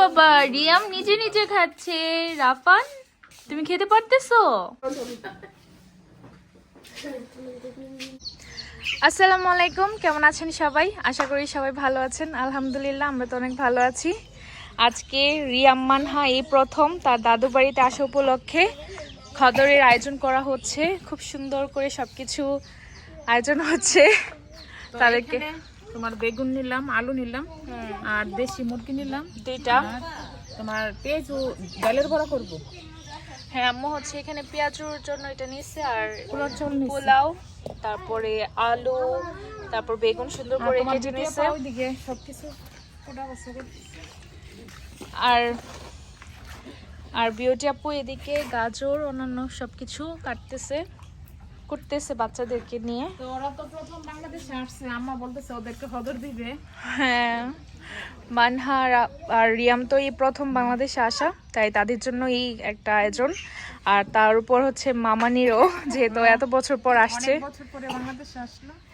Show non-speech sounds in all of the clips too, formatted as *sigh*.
বাবা রিয়াম নিজে নিজে খাচ্ছে। রাফান তুমি খেতে পারতেছো? আসসালামু আলাইকুম কেমন আছেন সবাই? আশা করি সবাই ভালো আছেন। আলহামদুলিল্লাহ আমরা তো অনেক ভালো আছি। আজকে রিয়াম মানহা এই প্রথম তার দাদু বাড়িতে আসা উপলক্ষে খদরের আয়োজন করা হচ্ছে। খুব সুন্দর করে সবকিছু আয়োজন হচ্ছে। তাদেরকে তোমার বেগুন নিলাম আলু নিলাম আর দেশি মুরগি নিলাম। দুইটা। তোমার পেঁয়াজ ডালের বড়া করব। হ্যাঁ আম্মু হচ্ছে এখানে পেঁয়াজুর জন্য এটা নিচ্ছে আর পোলাও তারপরে আলু তারপর বেগুন সুন্দর করে কেটে নিচ্ছে ওইদিকে সবকিছু আর আর বিউটি আপু এদিকে গাজর অন্যান্য সবকিছু কাটতেছে। করতেছে বাচ্চাদেরকে নিয়ে। তো ওরা তো প্রথম বাংলাদেশে আসছে আম্মা বলতেছে ওদেরকে হদর দিবে। হ্যাঁ মানহা আর- রিয়াম তো এই প্রথম বাংলাদেশে আসা তাই তাদের জন্য এই একটা আয়োজন। আর তার উপর হচ্ছে মামানিরও যেহেতু এত বছর পর আসছে।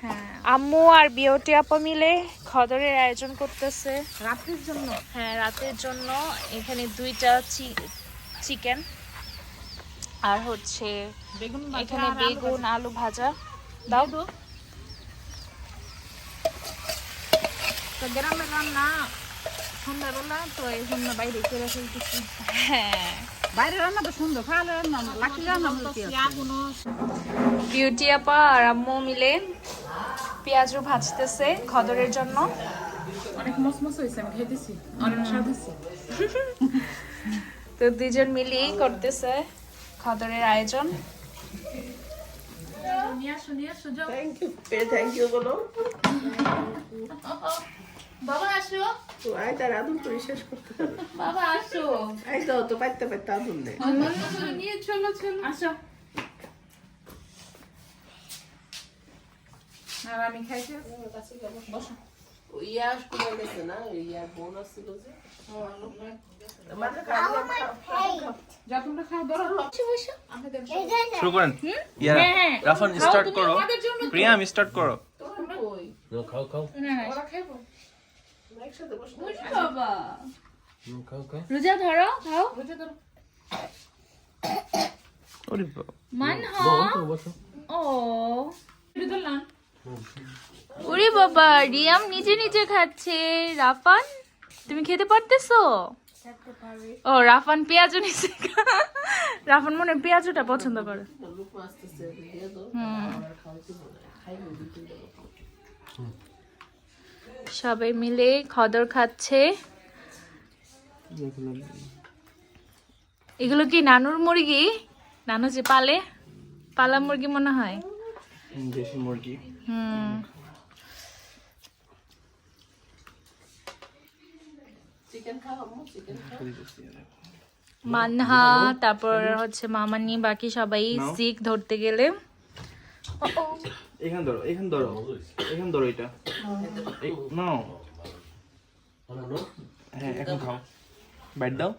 হ্যাঁ আম্মু আর বিউটি আপা মিলে খদরের আয়োজন করতেছে। রাত্রির জন্য? হ্যাঁ রাতের জন্য এখানে দুইটা চিকেন। আর হচ্ছে এখানে বেগুন। আলু ভাজা। দাও। তো গ্রামের রান্না সন্ধ্যাবেলা তো এই জন্য বাইরে করে ফেলতেছি হ্যাঁ। বাইরে রান্না তো সুন্দর ভালো রান্না লাকি রান্না বিউটি আপা আর আম্মু মিলে পেঁয়াজু ভাজতেছে খদরের জন্য। অনেক মসমস হয়েছে আমি খেতেছি অনেক স্বাদ হয়েছে। *laughs* তো দুজন মিলেই করতেছে। খদরের আয়োজন। বাবা আসো। তো আয় তার আদুন করে শেষ করতে বাবা আসো। আই দাও তো পাইতে পাইতে আদুন নেই। নিয়ে চলো চলো। আসো। আর আমি বসো। ইয়া স্কুলে গেছে না? ইয়া বোন আসছিল যে। খাওয়া যা তোমরা খাও ধরো আমাদের শুরু করেন। ইয়ারা রাফান স্টার্ট করো। প্রিয়াম স্টার্ট করো। কই? ওরা খাইবো। একসাথে বসে। বাবা। রোজা ধরো খাও। বুঝে ধরো। ওরে বাবা। মানহা। ও। ধরলাম ওরে বাবা রিয়াম নিজে নিজে খাচ্ছে। রাফান তুমি খেতে পারতেছো? ও রাফান পেঁয়াজু নিচ্ছে রাফান মনে পেঁয়াজুটা পছন্দ করে। সবাই মিলে খদর খাচ্ছে। এগুলো কি নানুর মুরগি? নানু যে পালে? পালা মুরগি মনে হয়? দেশি মুরগি। হুম চিকেন খাও আম্মু চিকেন খাও মানহা তারপর হচ্ছে মামানি বাকি সবাই সিক ধরতে গেলে। এখান ধরো এখান ধরো এখান ধরো এটা। নাও। হ্যাঁ এখন খাও। ব্যাট দাও।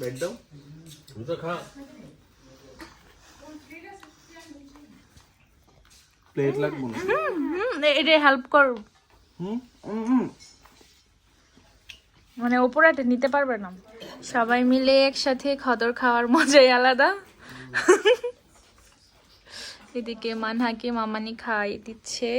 ব্যাট দাও। প্লেট লাগবো না? এটা হেল্প কর। মানে ওপরাটা নিতে পারবে না। সবাই মিলে একসাথে খদর খাওয়ার মজাই আলাদা। এদিকে মানহাকে মামানি খাই দিচ্ছে।